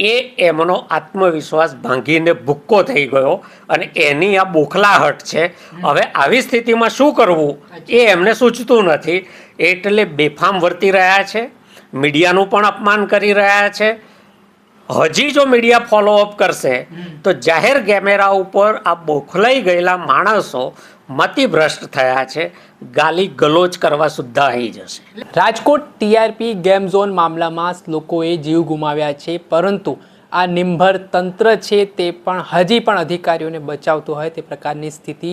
એ એમનો આત્મવિશ્વાસ ભાંગીને ભૂક્કો થઈ ગયો અને એની આ બોખલાહટ છે. હવે આવી સ્થિતિમાં શું કરવું? એ એમને સૂચતું નથી. એટલે બેફામ વર્તી રહ્યા છે. મીડિયાનું પણ અપમાન કરી રહ્યા છે. હજી જો મીડિયા ફોલોઅપ કરશે તો જાહેર કેમેરા ઉપર આ બોખલાઈ ગયેલા માણસો મતિભ્રષ્ટ થયા છે. ગાલી ગલોચ કરવા સુદ્ધા આવી જશે. રાજકોટ ટીઆરપી ગેમ ઝોન મામલામાં લોકોએ જીવ ગુમાવ્યા છે, પરંતુ આ નિંભર તંત્ર છે તે પણ હજી પણ અધિકારીઓને બચાવતું હોય તે પ્રકારની સ્થિતિ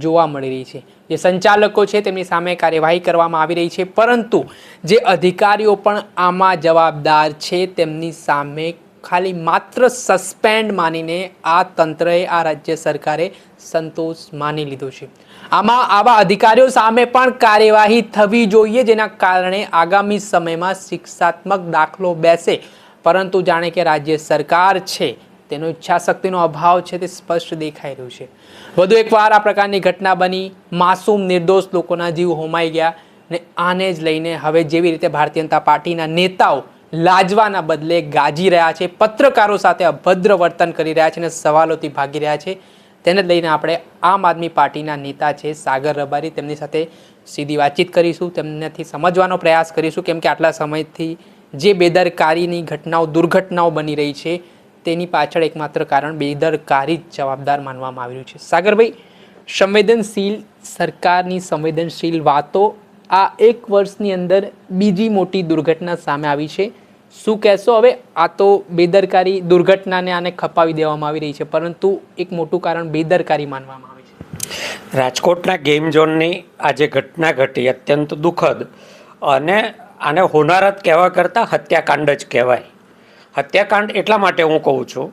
જોવા મળી રહી છે. જે સંચાલકો છે તેમની સામે કાર્યવાહી કરવામાં આવી રહી છે, પરંતુ જે અધિકારીઓ પણ આમાં જવાબદાર છે તેમની સામે ખાલી માત્ર સસ્પેન્ડ માનીને આ તંત્રએ, આ રાજ્ય સરકારે સંતોષ માની લીધો છે. આમાં આવા અધિકારીઓ સામે પણ કાર્યવાહી થવી જોઈએ, જેના કારણે આગામી સમયમાં શિક્ષાત્મક દાખલો બેસે. પરંતુ જાણે કે રાજ્ય સરકાર છે, તેનો ઈચ્છાશક્તિનો અભાવ છે, તે સ્પષ્ટ દેખાઈ રહ્યું છે. વધુ એકવાર આ પ્રકારની ઘટના બની. માસૂમ નિર્દોષ લોકોના જીવ હોમાઈ ગયા ને આને જ લઈને હવે જેવી રીતે ભારતીય જનતા પાર્ટીના નેતાઓ લાજવાના બદલે ગાજી રહ્યા છે, પત્રકારો સાથે અભદ્ર વર્તન કરી રહ્યા છે અને સવાલોથી ભાગી રહ્યા છે. તેને લઈને આપણે આમ આદમી પાર્ટીના નેતા છે સાગર રબારી, તેમની સાથે સીધી વાતચીત કરીશું. તેમનાથી સમજવાનો પ્રયાસ કરીશું કેમ કે આટલા સમયથી જે બેદરકારીની ઘટનાઓ, દુર્ઘટનાઓ બની રહી છે, તેની પાછળ એકમાત્ર કારણ બેદરકારી જ જવાબદાર માનવામાં આવી રહ્યું છે. સાગરભાઈ, સંવેદનશીલ સરકારની સંવેદનશીલ વાતો આ એક વર્ષની અંદર બીજી મોટી દુર્ઘટના સામે આવી છે. શું કહેશો? હવે આ તો બેદરકારી દુર્ઘટનાને આને ખપાવી દેવામાં આવી રહી છે, પરંતુ એક મોટું કારણ બેદરકારી માનવામાં આવે છે. રાજકોટના ગેમ ઝોનની આ જે ઘટના ઘટી, અત્યંત દુઃખદ અને આને હોનારત કહેવા કરતાં હત્યાકાંડ જ કહેવાય. હત્યાકાંડ એટલા માટે હું કહું છું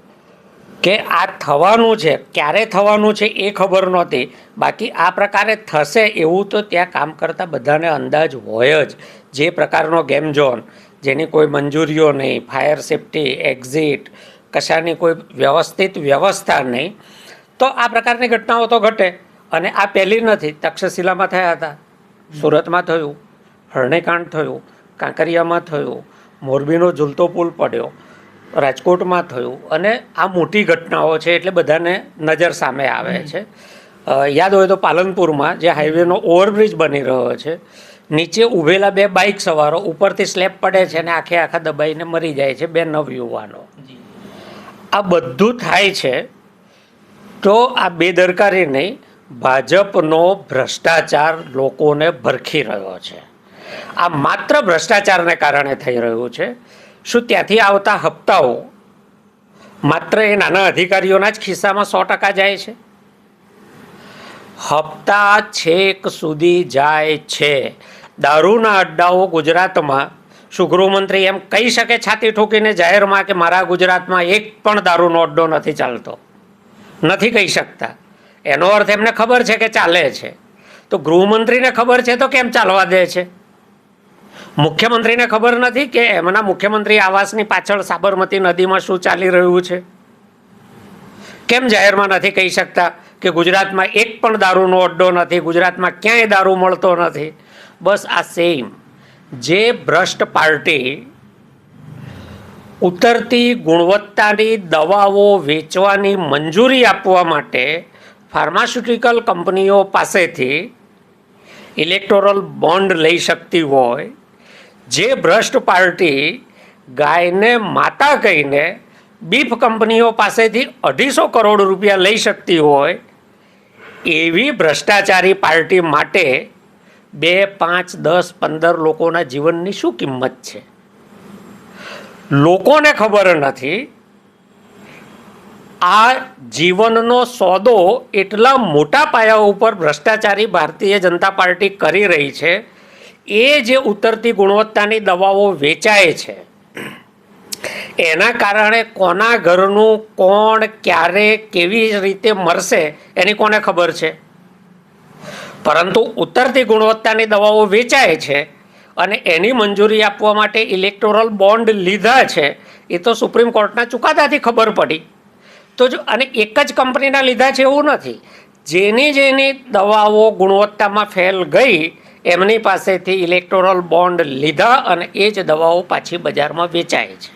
કે આ થવાનું છે, ક્યારે થવાનું છે એ ખબર નહોતી. બાકી આ પ્રકારે થશે એવું તો ત્યાં કામ કરતા બધાને અંદાજ હોય જ. જે પ્રકારનો ગેમ ઝોન, જેની કોઈ મંજૂરીઓ નહીં, ફાયર સેફટી, એક્ઝિટ, કશાની કોઈ વ્યવસ્થિત વ્યવસ્થા નહીં, તો આ પ્રકારની ઘટનાઓ તો ઘટે. અને આ પહેલી નથી, તક્ષશિલામાં થયા હતા. સુરતમાં થયું, હરણીકાંડ થયું, કાંકરિયામાં થયું, મોરબીનો ઝૂલતો પુલ પડ્યો રાજકોટમાં થયું અને આ મોટી ઘટનાઓ છે એટલે બધાને નજર સામે આવે છે. યાદ હોય તો પાલનપુરમાં જે હાઈવેનો ઓવરબ્રિજ બની રહ્યો છે નીચે ઊભેલા બે બાઇક સવારો ઉપરથી સ્લેબ પડે છે અને આખે આખા દબાઈને મરી જાય છે બે નવયુવાનો આ બધું થાય છે તો આ બેદરકારી નહીં ભાજપનો ભ્રષ્ટાચાર લોકોને ભરખી રહ્યો છે. આ માત્ર ભ્રષ્ટાચારને કારણે થઈ રહ્યું છે. શું ત્યાંથી આવતા હપ્તાઓ માત્ર એ નાના અધિકારીઓના જ ખિસ્સામાં સો ટકા જાય છે? હપ્તા છેક સુધી જાય છે. દારૂના અડ્ડાઓ ગુજરાતમાં શું ગૃહમંત્રી એમ કહી શકે છાતી ઠોકીને જાહેરમાં કે મારા ગુજરાતમાં એક પણ દારૂનો અડ્ડો નથી ચાલતો. નથી કહી શકતા. એનો અર્થ એમને ખબર છે કે ચાલે છે. તો ગૃહમંત્રીને ખબર છે તો કેમ ચાલવા દે છે? મુખ્યમંત્રીને ખબર નથી કે એમના મુખ્યમંત્રી આવાસની પાછળ સાબરમતી નદીમાં શું ચાલી રહ્યું છે? કેમ જાહેરમાં નથી કહી શકતા કે ગુજરાતમાં એક પણ દારૂનો અડ્ડો નથી, ગુજરાતમાં ક્યાંય દારૂ મળતો નથી? બસ આ સેમ જે ભ્રષ્ટ પાર્ટી ઉતરતી ગુણવત્તાની દવાઓ વેચવાની મંજૂરી આપવા માટે ફાર્માસ્યુટિકલ કંપનીઓ પાસેથી ઇલેક્ટોરલ બોન્ડ લઈ શકતી હોય જે ભ્રષ્ટ પાર્ટી ગાયને માતા કહીને બીફ કંપનીઓ પાસેથી અઢીસો કરોડ રૂપિયા લઈ શકતી હોય, એવી ભ્રષ્ટાચારી પાર્ટી માટે બે, પાંચ, દસ, પંદર લોકોના જીવનની શું કિંમત છે? લોકોને ખબર નથી. આ જીવનનો સોદો એટલા મોટા પાયા ઉપર ભ્રષ્ટાચારી ભારતીય જનતા પાર્ટી કરી રહી છે એ જે ઉતરતી ગુણવત્તાની દવાઓ વેચાય છે, એના કારણે કોના ઘરનું કોણ ક્યારે કેવી રીતે મરશે એની કોને ખબર છે? પરંતુ ઉતરતી ગુણવત્તાની દવાઓ વેચાય છે અને એની મંજૂરી આપવા માટે ઇલેક્ટોરલ બોન્ડ લીધા છે, એ તો સુપ્રીમ કોર્ટના ચુકાદાથી ખબર પડી. તો જો, અને એક જ કંપનીના લીધા છે એવું નથી. જેની જેની દવાઓ ગુણવત્તામાં ફેલ ગઈ એમની પાસેથી ઇલેક્ટોરલ બોન્ડ લીધા અને એ જ દવાઓ પાછી બજારમાં વેચાય છે.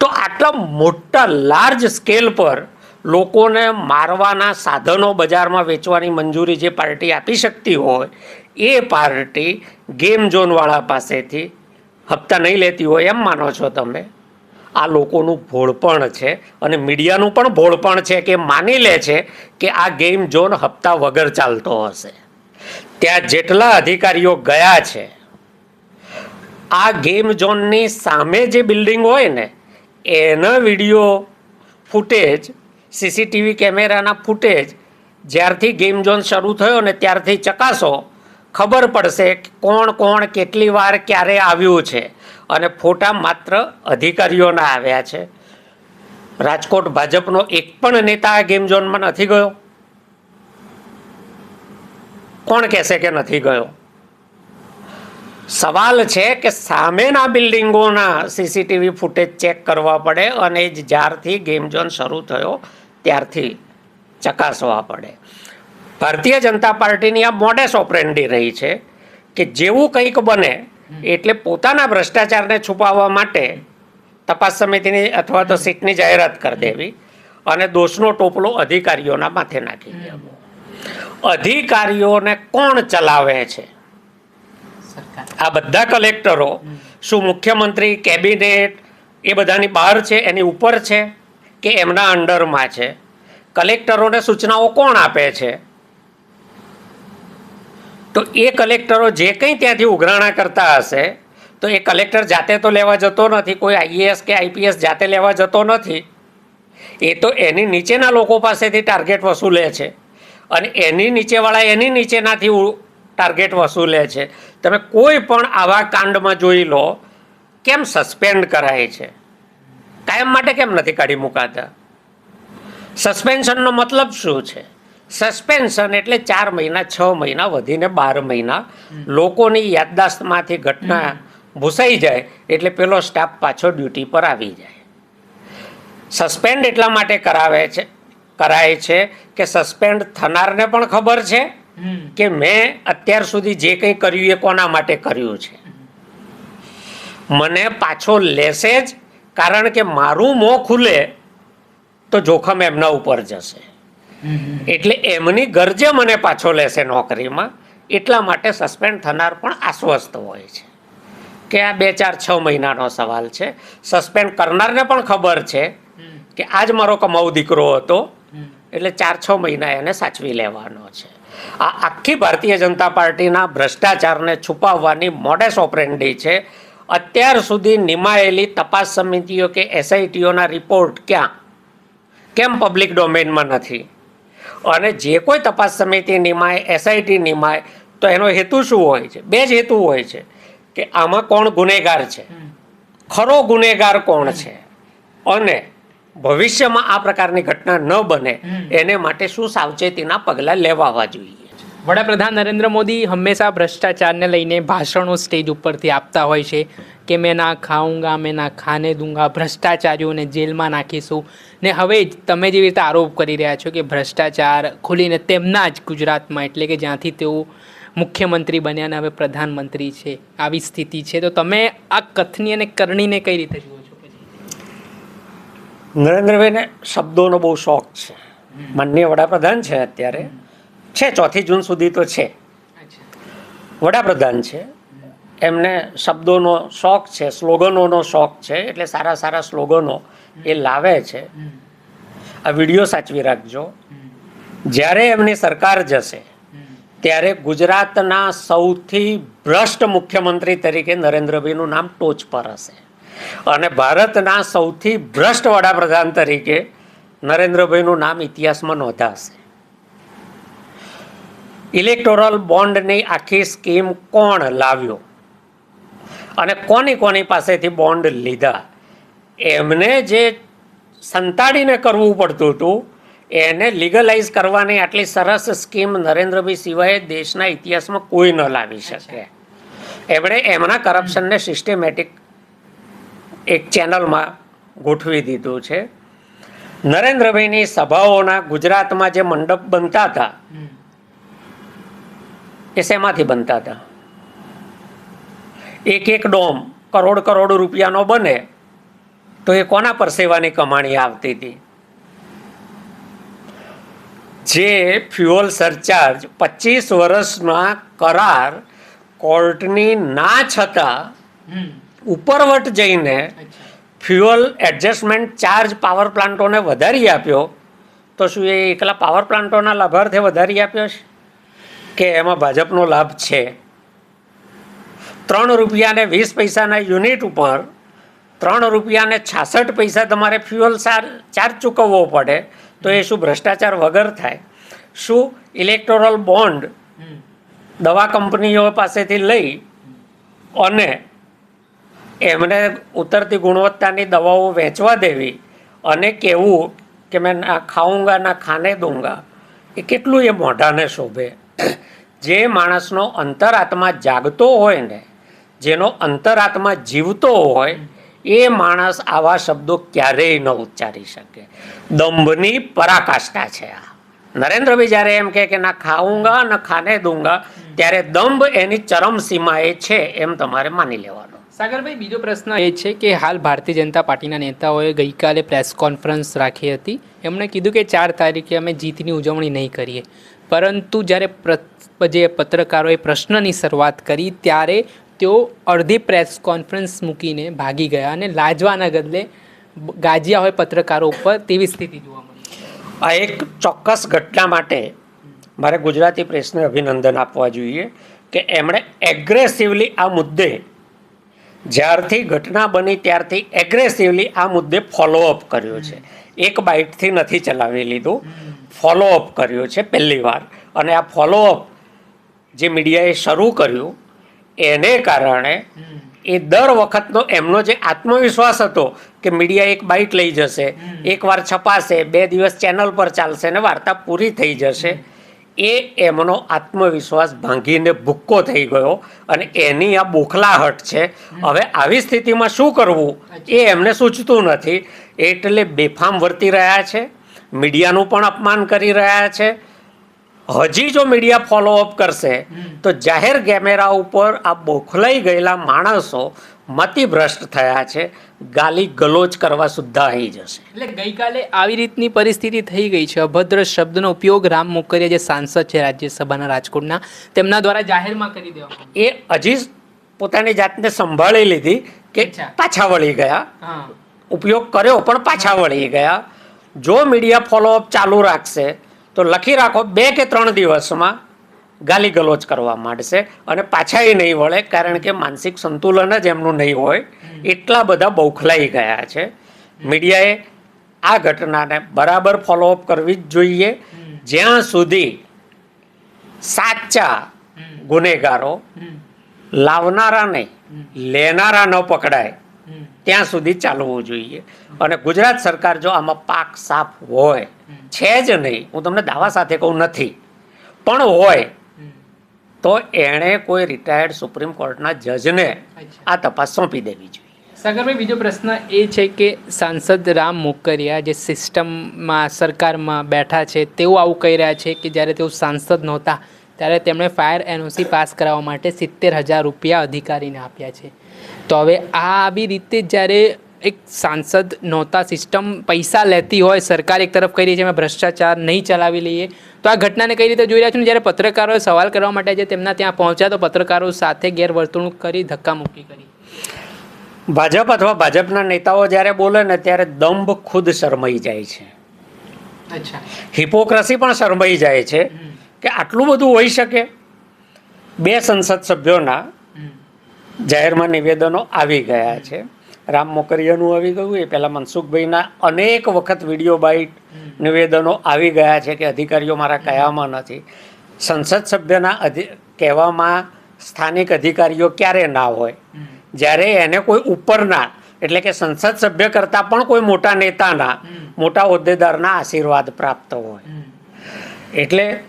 તો આટલા મોટા લાર્જ સ્કેલ પર લોકોને મારવાના સાધનો બજારમાં વેચવાની મંજૂરી જે પાર્ટી આપી શકતી હોય, એ પાર્ટી ગેમ ઝોનવાળા પાસેથી હપ્તા નહીં લેતી હોય એમ માનો છો તમે? આ લોકોનું ભોળપણ છે અને મીડિયાનું પણ ભોળપણ છે કે માની લે છે કે આ ગેમ ઝોન હપ્તા વગર ચાલતો હશે. ત્યાં જેટલા અધિકારીઓ ગયા છે, આ ગેમ ઝોનની સામે જે બિલ્ડિંગ હોય ને, એના વીડિયો ફૂટેજ, સીસીટીવી કેમેરાના ફૂટેજ જ્યારથી ગેમ ઝોન શરૂ થયો ને ત્યારથી ચકાસો, ખબર પડશે કોણ કોણ, કેટલી વાર ક્યારે આવ્યું છે. અને ફોટા માત્ર અધિકારીઓના આવ્યા છે. રાજકોટ ભાજપનો એક પણ નેતા આ ગેમ ઝોનમાં નથી ગયો. કોણ કહેશે કે નથી ગયો? સવાલ છે કે સામેના બિલ્ડિંગોના સીસીટીવી ફૂટેજ ચેક કરવા પડે અને જ્યારથી ગેમ ઝોન શરૂ થયો ત્યારથી ચકાસવા પડે. ભારતીય જનતા પાર્ટીની આ મોડેસ ઓપરેન્ડી રહી છે કે જેવું કંઈક બને એટલે પોતાના ભ્રષ્ટાચારને છુપાવવા માટે તપાસ સમિતિની અથવા તો સીટની જાહેરાત કરી દેવી અને દોષનો ટોપલો અધિકારીઓના માથે નાખી દેવો. અધિકારીઓને કોણ ચલાવે છે? આ બધા કલેક્ટરો શું મુખ્યમંત્રી કેબિનેટ એ બધાની બહાર છે એની ઉપર છે કે એમના અંડરમાં છે? કલેક્ટરોને સૂચનાઓ કોણ આપે છે? તો એ કલેક્ટરો જે કંઈ ત્યાંથી ઉઘરાણા કરતા હશે તો એ કલેક્ટર જાતે તો લેવા જતો નથી કોઈ આઈએએસ કે આઈપીએસ જાતે લેવા જતો નથી. એ તો એની નીચેના લોકો પાસેથી ટાર્ગેટ વસૂલે છે. અને એની નીચેવાળા એની નીચેનાથી ટાર્ગેટ વસૂલે છે. તમે કોઈ પણ આવા કાંડમાં જોઈ લો, કેમ સસ્પેન્ડ કરાય છે? કાયમ માટે કેમ નથી કાઢી મુકાતા? સસ્પેન્શનનો મતલબ શું છે? સસ્પેન્શન એટલે ચાર મહિના, છ મહિના, વધીને બાર મહિના લોકોની યાદદાસ્તમાંથી ઘટના ભૂસાઈ જાય એટલે પેલો સ્ટાફ પાછો ડ્યુટી પર આવી જાય. સસ્પેન્ડ એટલા માટે કરાવે છે કરાય છે કે સસ્પેન્ડ થનારને પણ ખબર છે કે મેં અત્યાર સુધી જે કંઈ કર્યું એ કોના માટે કર્યું છે? મને પાછો લેશે જ કારણ કે મારું મોં ખુલે તો જોખમ એમના ઉપર જશે. એટલે એમની ગરજે મને પાછો લેશે નોકરીમાં. એટલા માટે સસ્પેન્ડ થનાર પણ આશ્વસ્ત હોય છે. કે આ બે ચાર છ મહિનાનો સવાલ છે. સસ્પેન્ડ કરનારને પણ ખબર છે કે આજ મારો કમાઉ દીકરો હતો. એટલે ચાર છ મહિના એને સાચવી લેવાનો છે. આ આખી ભારતીય જનતા પાર્ટીના ભ્રષ્ટાચારને છુપાવવાની મોડેસ ઓપરેન્ડી છે. અત્યાર સુધી નિમાયેલી તપાસ સમિતિઓ કે એસઆઈટીઓના રિપોર્ટ ક્યાં? કેમ પબ્લિક ડોમેનમાં નથી? અને જે કોઈ તપાસ સમિતિ નિમાય એસઆઈટી નિમાય તો એનો હેતુ શું હોય છે? બે જ હેતુ હોય છે. કે આમાં કોણ ગુનેગાર છે? ખરો ગુનેગાર કોણ છે? અને ભવિષ્યમાં આ પ્રકારની ઘટના ન બને એને માટે શું સાવચેતીના પગલાં લેવાવા જોઈએ? વડાપ્રધાન નરેન્દ્ર મોદી હંમેશા ભ્રષ્ટાચારને લઈને ભાષણો સ્ટેજ ઉપરથી આપતા હોય છે કે મેં ના ખાઉંગા મેં ના ખાને દૂંગા ભ્રષ્ટાચારીઓને જેલમાં નાખીશું. ને હવે જ તમે જેવી રીતે આરોપ કરી રહ્યા છો કે ભ્રષ્ટાચાર ખુલીને તેમના જ ગુજરાતમાં એટલે કે જ્યાંથી તેઓ મુખ્યમંત્રી બન્યા અને હવે પ્રધાનમંત્રી છે આવી સ્થિતિ છે. તો તમે આ કથની અને કરણીને કઈ રીતે જુઓ? નરેન્દ્રભાઈને શબ્દોનો બહુ શોખ છે. માનનીય વડાપ્રધાન છે અત્યારે. છે ચોથી જૂન સુધી તો છે. વડાપ્રધાન છે. એમને શબ્દોનો શોખ છે સ્લોગનોનો શોખ છે એટલે સારા સારા સ્લોગનો એ લાવે છે. આ વીડિયો સાચવી રાખજો. જ્યારે એમની સરકાર જશે ત્યારે ગુજરાતના સૌથી ભ્રષ્ટ મુખ્યમંત્રી તરીકે નરેન્દ્રભાઈનું નામ ટોચ પર હશે. અને ભારતના સૌથી ભ્રષ્ટ વડાપ્રધાન તરીકે નરેન્દ્રભાઈનું નામ ઇતિહાસમાં નોંધાશે ઇલેક્ટોરલ બોન્ડની આખી સ્કીમ કોણ લાવ્યો? અને કોની કોની પાસેથી બોન્ડ લીધા? એમને જે સંતાડીને કરવું પડતું હતું એને લીગલાઇઝ કરવાની આટલી સરસ સ્કીમ નરેન્દ્રભાઈ સિવાય દેશના ઇતિહાસમાં કોઈ ન લાવી શકે. એમણે એમના કરપ્શનને સિસ્ટેમેટિક એક ચેનલમાં ગોઠવી દીધું છે. નરેન્દ્રભાઈની સભાઓના ગુજરાતમાં જે મંડપ બનતા હતા, એ શેમાંથી બનતા હતા? એક એક ડોમ કરોડ કરોડ રૂપિયાનો બને, તો એ કોના પર સેવાની કમાણી આવતી હતી? જે ફ્યુઅલ સરચાર્જ પચીસ વર્ષના કરાર કોર્ટની ના છતાં ઉપરવટ જઈને ફ્યુઅલ એડજસ્ટમેન્ટ ચાર્જ પાવર પ્લાન્ટોને વધારી આપ્યો તો શું એ એકલા પાવર પ્લાન્ટોના લાભાર્થે વધારી આપ્યો છે? કે એમાં ભાજપનો લાભ છે? ત્રણ રૂપિયાને વીસ પૈસાના યુનિટ ઉપર ત્રણ રૂપિયાને છાસઠ પૈસા તમારે ફ્યુઅલ ચાર્જ ચૂકવવો પડે તો એ શું ભ્રષ્ટાચાર વગર થાય? શું ઇલેક્ટોરલ બોન્ડ દવા કંપનીઓ પાસેથી લઈ અને એમને ઉતરતી ગુણવત્તાની દવાઓ વેચવા દેવી અને કહેવું કે મેં ના ખાઉંગા ના ખાને દૂંગા. એ કેટલું એ મોઢાને શોભે. જે માણસનો અંતરાત્મા જાગતો હોય ને, જેનો અંતરાત્મા જીવતો હોય, એ માણસ આવા શબ્દો ક્યારેય ન ઉચ્ચારી શકે. દંભની પરાકાષ્ઠા છે આ. નરેન્દ્રભાઈ જ્યારે એમ કહે કે ના ખાઉંગા, ના ખાને દૂંગા, ત્યારે દંભ એની ચરમ સીમાએ છે એમ તમારે માની લેવાનું. સાગરભાઈ, બીજો પ્રશ્ન એ છે કે હાલ ભારતીય જનતા પાર્ટીના નેતાઓએ ગઈકાલે પ્રેસ કોન્ફરન્સ રાખી હતી. એમણે કીધું કે ચાર તારીખે અમે જીતની ઉજવણી નહીં કરીએ. પરંતુ જ્યારે જે પત્રકારોએ પ્રશ્નની શરૂઆત કરી, ત્યારે તેઓ અડધી પ્રેસ કોન્ફરન્સ મૂકીને ભાગી ગયા અને લાજવાના બદલે ગાજ્યા હોય પત્રકારો ઉપર તેવી સ્થિતિ જોવા મળી. આ એક ચોક્કસ ઘટના માટે મારે ગુજરાતી પ્રેસને અભિનંદન આપવા જોઈએ કે એમણે એગ્રેસિવલી આ મુદ્દે જ્યારથી ઘટના બની ત્યારથી એગ્રેસિવલી આ મુદ્દે ફોલોઅપ કર્યો છે. એક બાઇટથી નથી ચલાવી લીધું. ફોલોઅપ કર્યો છે પહેલી વાર. અને આ ફોલોઅપ જે મીડિયાએ શરૂ કર્યું એને કારણે એ દર વખતનો એમનો જે આત્મવિશ્વાસ હતો કે મીડિયા એક બાઇટ લઈ જશે એકવાર છપાશે બે દિવસ ચેનલ પર ચાલશે ને વાર્તા પૂરી થઈ જશે એ એમનો આત્મવિશ્વાસ ભાંગીને ભૂક્કો થઈ ગયો અને એની આ બોખલાહટ છે. હવે આવી સ્થિતિમાં શું કરવું? એ એમને સૂચતું નથી. એટલે બેફામ વર્તી રહ્યા છે. મીડિયાનું પણ અપમાન કરી રહ્યા છે. હજી જો મીડિયા ફોલોઅપ કરશે તો જાહેર કેમેરા ઉપર આ બોખલાઈ ગયેલા માણસો મતિભ્રષ્ટ થયા છે ગાલી ગલોચ કરવા સુદ્ધા આવી જશે. એટલે ગઈકાલે આવી રીતની પરિસ્થિતિ થઈ ગઈ છે. અભદ્ર શબ્દનો ઉપયોગ રામ મુકરિયા જે સાંસદ છે રાજ્યસભાના રાજકોટના તેમના દ્વારા જાહેરમાં કરી દેવામાં એ હજી પોતાની જાતને સંભાળી લીધી કે પાછા વળી ગયા. ઉપયોગ કર્યો પણ પાછા વળી ગયા. જો મીડિયા ફોલોઅપ ચાલુ રાખશે તો લખી રાખો બે કે ત્રણ દિવસમાં ગાલી ગલોચ કરવા માંડશે અને પાછા એ નહીં વળે, કારણ કે માનસિક સંતુલન જ એમનું નહીં હોય. એટલા બધા બૌખલાઈ ગયા છે. મીડિયાએ આ ઘટનાને બરાબર ફોલોઅપ કરવી જ જોઈએ. જ્યાં સુધી સાચા ગુનેગારો લાવનારા નહીં લેનારા ન પકડાય, ત્યાં સુધી ચાલવું જોઈએ. અને ગુજરાત સરકાર જો આમાં પાક સાફ હોય, છે જ નહીં. હું તમને દાવા સાથે કહું નથી. પણ હોય તો એણે કોઈ રિટાયર્ડ સુપ્રીમ કોર્ટના જજને આ તપાસ સોંપી દેવી જોઈએ. સાગરભાઈ બીજો પ્રશ્ન એ છે કે સાંસદ રામ મોકરિયા જે સિસ્ટમમાં સરકારમાં બેઠા છે તેઓ આવું કહી રહ્યા છે કે જ્યારે તેઓ સાંસદ નહોતા ત્યારે તેમણે ફાયર એનઓસી પાસ કરાવવા માટે સિત્તેર હજાર રૂપિયા અધિકારીને આપ્યા છે. તો હવે આ આવી રીતે જ્યારે એક સાંસદ નહોતા સિસ્ટમ પૈસા લેતી હોય સરકાર એક તરફ કહી રહી છે અમે ભ્રષ્ટાચાર નહીં ચલાવી લઈએ. તો આ ઘટનાને કઈ રીતે જોઈ રહ્યા છો જ્યારે પત્રકારોએ સવાલ કરવા માટે જે તેમના ત્યાં પહોંચ્યા તો પત્રકારો સાથે ગેરવર્તણૂક કરી ધક્કામુક્કી કરી. ભાજપ અથવા ભાજપના નેતાઓ જ્યારે બોલે ને ત્યારે દંભ ખુદ શરમાઈ જાય છે. અચ્છા. હિપોક્રસી પણ શરમાઈ જાય છે કે આટલું બધું હોઈ શકે. બે સંસદ સભ્યોના જાહેરમાં નિવેદનો આવી ગયા છે. રામ મોકરિયાનું આવી ગયું. એ પહેલાં મનસુખભાઈના અનેક વખત વીડિયો બાઇટ નિવેદનો આવી ગયા છે કે અધિકારીઓ મારા કયામાં નથી. સંસદ સભ્યના અધિ કહેવામાં સ્થાનિક અધિકારીઓ ક્યારે ના હોય. જ્યારે એને કોઈ ઉપરના એટલે કે સંસદ સભ્ય કરતાં પણ કોઈ મોટા નેતાના મોટા હોદ્દેદારના આશીર્વાદ પ્રાપ્ત હોય. એટલે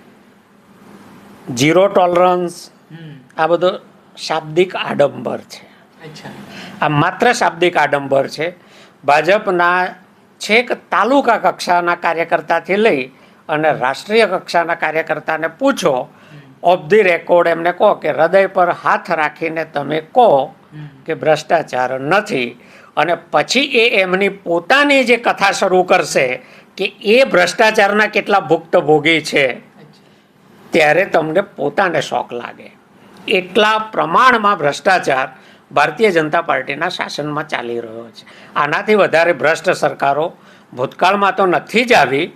ઝીરો ટોલરન્સ આ બધો શાબ્દિક આડંબર છે. અચ્છા. આ માત્ર શાબ્દિક આડંબર છે. ભાજપના છેક તાલુકા કક્ષાના કાર્યકર્તાથી લઈ અને રાષ્ટ્રીય કક્ષાના કાર્યકર્તાને પૂછો, ઓફ ધી રેકોર્ડ એમને કહો કે હૃદય પર હાથ રાખીને તમે કહો કે ભ્રષ્ટાચાર નથી. અને પછી એ એમની પોતાની જે કથા શરૂ કરશે કે એ ભ્રષ્ટાચારના કેટલા ભુક્તભોગી છે, ત્યારે તમને પોતાને શોખ લાગે. એટલા પ્રમાણમાં ભ્રષ્ટાચાર ભારતીય જનતા પાર્ટીના શાસનમાં ચાલી રહ્યો છે. આનાથી વધારે ભ્રષ્ટ સરકારો ભૂતકાળમાં તો નથી જ આવી,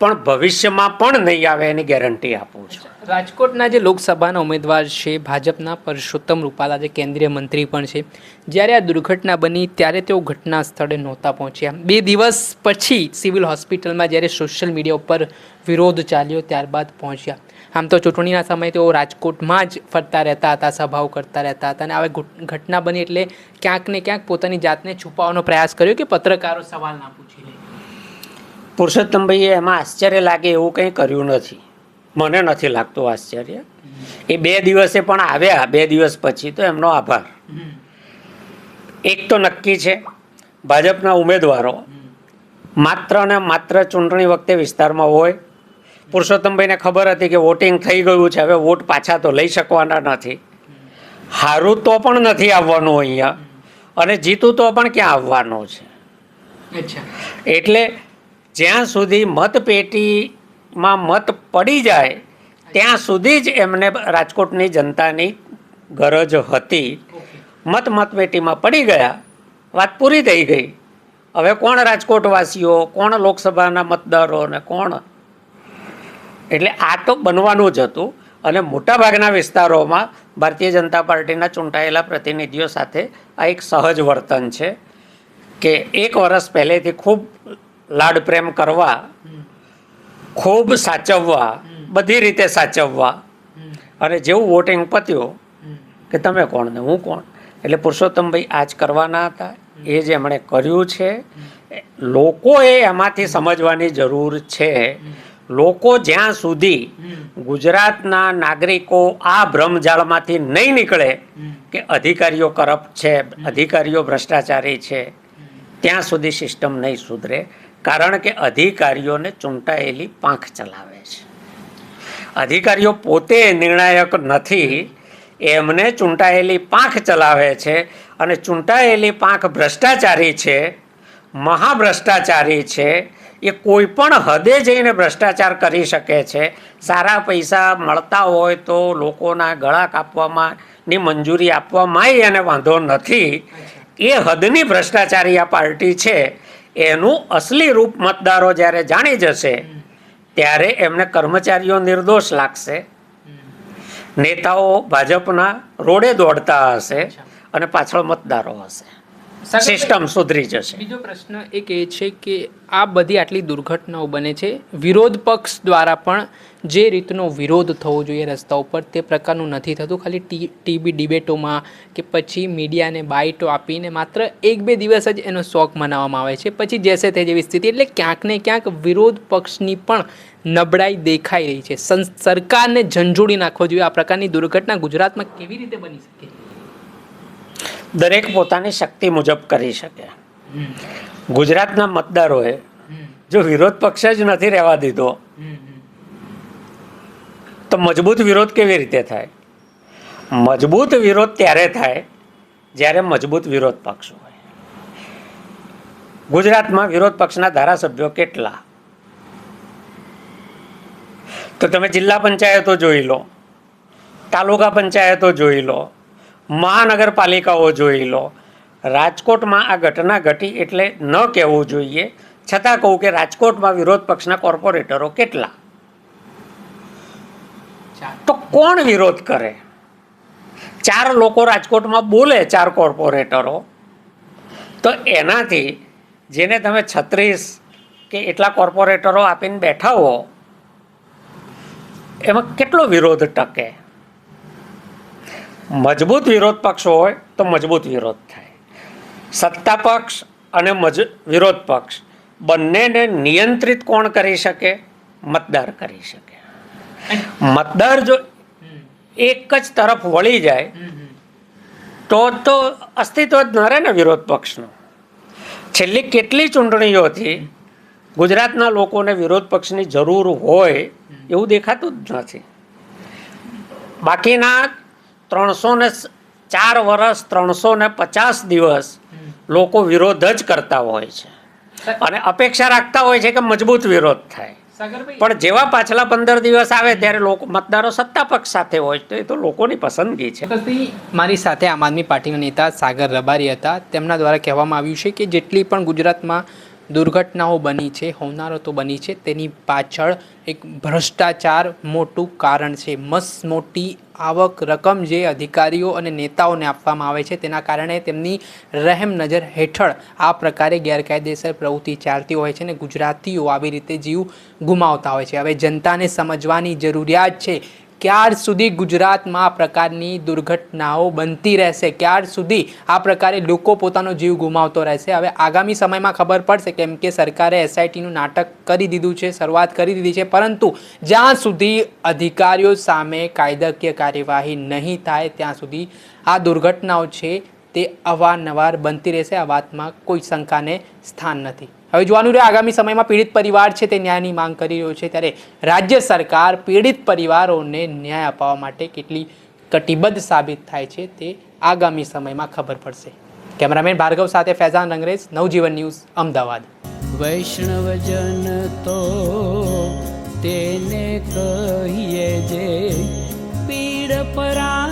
પણ ભવિષ્યમાં પણ નહીં આવે એની ગેરંટી આપું છું. રાજકોટના જે લોકસભાના ઉમેદવાર છે, ભાજપના પરસોત્તમ રૂપાલા જે કેન્દ્રીય મંત્રી પણ છે, જ્યારે આ દુર્ઘટના બની ત્યારે તેઓ ઘટના સ્થળે નહોતા પહોંચ્યા. બે દિવસ પછી સિવિલ હોસ્પિટલમાં જ્યારે સોશિયલ મીડિયા ઉપર વિરોધ ચાલ્યો ત્યારબાદ પહોંચ્યા. આમ તો ચૂંટણીના સમયે તેઓ રાજકોટમાં જ ફરતા રહેતા હતા સભાઓ કરતા રહેતા હતા અને હવે ઘટના બની એટલે ક્યાંક ને ક્યાંક પોતાની જાતને છુપાવવાનો પ્રયાસ કર્યો કે પત્રકારો સવાલ ના પૂછી લે? પુરુષોત્તમભાઈએ એમાં આશ્ચર્ય લાગે એવું કંઈ કર્યું નથી. મને નથી લાગતું આશ્ચર્ય. એ બે દિવસે પણ આવ્યા બે દિવસ પછી તો એમનો આભાર. એક તો નક્કી છે ભાજપના ઉમેદવારો માત્ર ને માત્ર ચૂંટણી વખતે વિસ્તારમાં હોય પુરુષોત્તમભાઈને ખબર હતી કે વોટિંગ થઈ ગયું છે હવે વોટ પાછા તો લઈ શકવાના નથી. હારું તો પણ નથી આવવાનું અહીંયા. અને જીતું તો પણ ક્યાં આવવાનું છે? અચ્છા. એટલે જ્યાં સુધી મતપેટીમાં મત પડી જાય ત્યાં સુધી જ એમને રાજકોટની જનતાની ગરજ હતી. મત મતપેટીમાં પડી ગયા વાત પૂરી થઈ ગઈ. હવે કોણ રાજકોટવાસીઓ કોણ લોકસભાના મતદારો અને કોણ એટલે આ તો બનવાનું જ હતું. અને મોટાભાગના વિસ્તારોમાં ભારતીય જનતા પાર્ટીના ચૂંટાયેલા પ્રતિનિધિઓ સાથે આ એક સહજ વર્તન છે કે એક વર્ષ પહેલેથી ખૂબ લાડ પ્રેમ કરવા, ખૂબ સાચવવા, બધી રીતે સાચવવા અને જેવું વોટિંગ પત્યું કે તમે કોણ ને હું કોણ? એટલે પુરુષોત્તમભાઈ આ જ કરવાના હતા. એ જ એમણે કર્યું છે. લોકોએ એમાંથી સમજવાની જરૂર છે. લોકો જ્યાં સુધી ગુજરાતના નાગરિકો આ ભ્રમજાળમાંથી નહીં નીકળે કે અધિકારીઓ કરપ્ટ છે અધિકારીઓ ભ્રષ્ટાચારી છે ત્યાં સુધી સિસ્ટમ નહીં સુધરે કારણ કે અધિકારીઓને ચૂંટાયેલી પાંખ ચલાવે છે. અધિકારીઓ પોતે નિર્ણાયક નથી એમને ચૂંટાયેલી પાંખ ચલાવે છે અને ચૂંટાયેલી પાંખ ભ્રષ્ટાચારી છે મહાભ્રષ્ટાચારી છે એ કોઈ પણ હદે જઈને ભ્રષ્ટાચાર કરી શકે છે. સારા પૈસા મળતા હોય તો લોકોના ગળા કાપવામાં ની મંજૂરી આપવામાંય એને વાંધો નથી. એ હદની ભ્રષ્ટાચારી આ પાર્ટી છે. એનું અસલી રૂપ મતદારો જ્યારે જાણી જશે, ત્યારે એમને કર્મચારીઓ નિર્દોષ લાગશે. નેતાઓ ભાજપના રોડે દોડતા હશે અને પાછળ મતદારો હશે. સિસ્ટમ સુધરી જશે. બીજો પ્રશ્ન એક એ છે કે આ બધી આટલી દુર્ઘટનાઓ બને છે. વિરોધ પક્ષ દ્વારા પણ જે રીતનો વિરોધ થવો જોઈએ રસ્તા ઉપર તે પ્રકારનું નથી થતું. ખાલી ટી ટીવી ડિબેટોમાં કે પછી મીડિયાને બાઇટો આપીને માત્ર એક બે દિવસ જ એનો શોખ મનાવવામાં આવે છે. પછી જેસે તે જેવી સ્થિતિ એટલે ક્યાંક ને ક્યાંક વિરોધ પક્ષની પણ નબળાઈ દેખાઈ રહી છે. સરકારને ઝંઝોડી નાખવો જોઈએ આ પ્રકારની દુર્ઘટના ગુજરાતમાં કેવી રીતે બની શકે? દરેક પોતાની શક્તિ મુજબ કરી શકે. ગુજરાતના મતદારોએ જો વિરોધ પક્ષ જ નથી રહેવા દીધો તો મજબૂત વિરોધ કેવી રીતે થાય? મજબૂત વિરોધ ત્યારે થાય જ્યારે મજબૂત વિરોધ પક્ષ હોય. ગુજરાતમાં વિરોધ પક્ષના ધારાસભ્યો કેટલા? તો તમે જિલ્લા પંચાયતો જોઈ લો તાલુકા પંચાયતો જોઈ લો મહાનગરપાલિકાઓ જોઈ લો. રાજકોટમાં આ ઘટના ઘટી એટલે ન કહેવું જોઈએ. છતાં કહું કે રાજકોટમાં વિરોધ પક્ષના કોર્પોરેટરો કેટલા? તો કોણ વિરોધ કરે? ચાર લોકો રાજકોટમાં બોલે ચાર કોર્પોરેટરો. તો એનાથી જેને તમે છત્રીસ કે એટલા કોર્પોરેટરો આપીને બેઠા હો, એમાં કેટલો વિરોધ ટકે? મજબૂત વિરોધ પક્ષ હોય તો મજબૂત વિરોધ થાય. સત્તા પક્ષ અને મજ, વિરોધ પક્ષ બંનેને નિયંત્રિત કોણ કરી શકે? મતદાર કરી શકે. મતદાર જો એક જ તરફ વળી જાય, તો તો અસ્તિત્વ જ ન રહે ને વિરોધ પક્ષનું. છેલ્લી કેટલી ચૂંટણીઓથી ગુજરાતના લોકોને વિરોધ પક્ષની જરૂર હોય એવું દેખાતું જ નથી. બાકીના ત્રણસો ને ચાર વર્ષ ત્રણસો ને પચાસ દિવસ લોકો વિરોધ જ કરતા હોય છે. અને અપેક્ષા રાખતા હોય છે કે મજબૂત વિરોધ થાય. પણ જેવા પાછલા પંદર દિવસ આવે ત્યારે લોકો મતદારો સત્તા પક્ષ સાથે હોય તો એ તો લોકોની પસંદગી છે. મારી સાથે આમ આદમી પાર્ટીના નેતા સાગર રબારી હતા. તેમના દ્વારા કહેવામાં આવ્યું છે કે જેટલી પણ ગુજરાતમાં દુર્ઘટનાઓ બની છે, હોનારતો બની છે, તેની પાછળ એક ભ્રષ્ટાચાર મોટું કારણ છે. મસ મોટી આવક રકમ જે અધિકારીઓ અને નેતાઓને આપવામાં આવે છે, તેના કારણે તેમની રહેમ નજર હેઠળ આ પ્રકારે ગેરકાયદેસર પ્રવૃત્તિ ચાલતી હોય છે અને ગુજરાતીઓ આવી રીતે જીવ ગુમાવતા હોય છે. હવે જનતાને સમજવાની જરૂરિયાત છે ક્યાર સુધી ગુજરાતમાં આ પ્રકારની દુર્ઘટનાઓ બનતી રહેશે? ક્યાર સુધી આ પ્રકારે લોકો પોતાનો જીવ ગુમાવતો રહેશે? હવે આગામી સમયમાં ખબર પડશે કેમ કે સરકારે એસઆઈટીનું નાટક કરી દીધું છે, શરૂઆત કરી દીધી છે, પરંતુ જ્યાં સુધી અધિકારીઓ સામે કાયદાકીય કાર્યવાહી નહીં થાય, ત્યાં સુધી આ દુર્ઘટનાઓ છે તે અવારનવાર બનતી રહેશે. આ વાતમાં કોઈ શંકાને સ્થાન નથી. હવે જોવાનું રહે આગામી સમયમાં પીડિત પરિવાર છે તે ન્યાયની માંગ કરી રહ્યો છે, ત્યારે રાજ્ય સરકાર પીડિત પરિવારોને ન્યાય અપાવવા માટે કેટલી કટિબદ્ધ સાબિત થાય છે તે આગામી સમયમાં ખબર પડશે. કેમેરામેન ભાર્ગવ સાથે ફૈઝાન અંગ્રેજ નવજીવન ન્યૂઝ, અમદાવાદ. વૈષ્ણવજન તો તેને કહીએ જે પીડ પરા